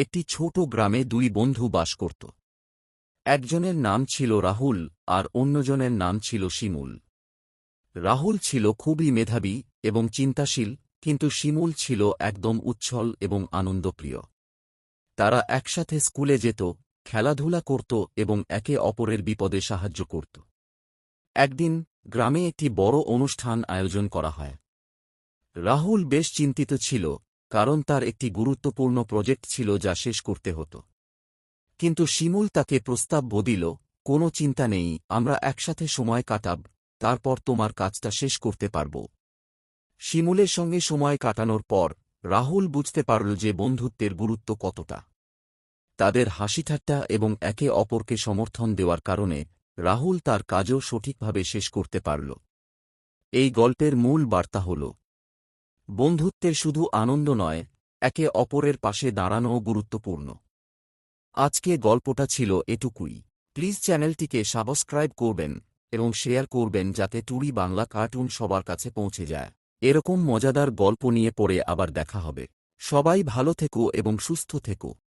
একটি ছোট গ্রামে দুই বন্ধু বাস করত। একজনের নাম ছিল রাহুল আর অন্যজনের নাম ছিল শিমুল। রাহুল ছিল খুবই মেধাবী এবং চিন্তাশীল, কিন্তু শিমুল ছিল একদম উচ্ছল এবং আনন্দপ্রিয়। তারা একসাথে স্কুলে যেত, খেলাধুলা করত এবং একে অপরের বিপদে সাহায্য করত। একদিন গ্রামে একটি বড় অনুষ্ঠান আয়োজন করা হয়। রাহুল বেশ চিন্তিত ছিল কারণ তার একটি গুরুত্বপূর্ণ প্রজেক্ট ছিল যা শেষ করতে হতো। কিন্তু শিমুল তাকে প্রস্তাব বদিল, কোনো চিন্তা নেই, আমরা একসাথে সময় কাটাব, তারপর তোমার কাজটা শেষ করতে পারব। শিমুলের সঙ্গে সময় কাটানোর পর, রাহুল বুঝতে পারল যে বন্ধুত্বের গুরুত্ব কতটা। তাদের হাসিঠাট্টা এবং একে অপরকে সমর্থন দেওয়ার কারণে, রাহুল তার কাজও সঠিকভাবে শেষ করতে পারল। এই গল্পের মূল বার্তা হল বন্ধুত্বের শুধু আনন্দ নয়, একে অপরের পাশে দাঁড়ানোও গুরুত্বপূর্ণ। আজকে গল্পটা ছিল এটুকুই। প্লিজ চ্যানেলটিকে সাবস্ক্রাইব করবেন এবং শেয়ার করবেন যাতে টুরি বাংলা কার্টুন সবার কাছে পৌঁছে যায়। এরকম মজাদার গল্প নিয়ে পড়ে আবার দেখা হবে। সবাই ভালো থেকো এবং সুস্থ থেকো।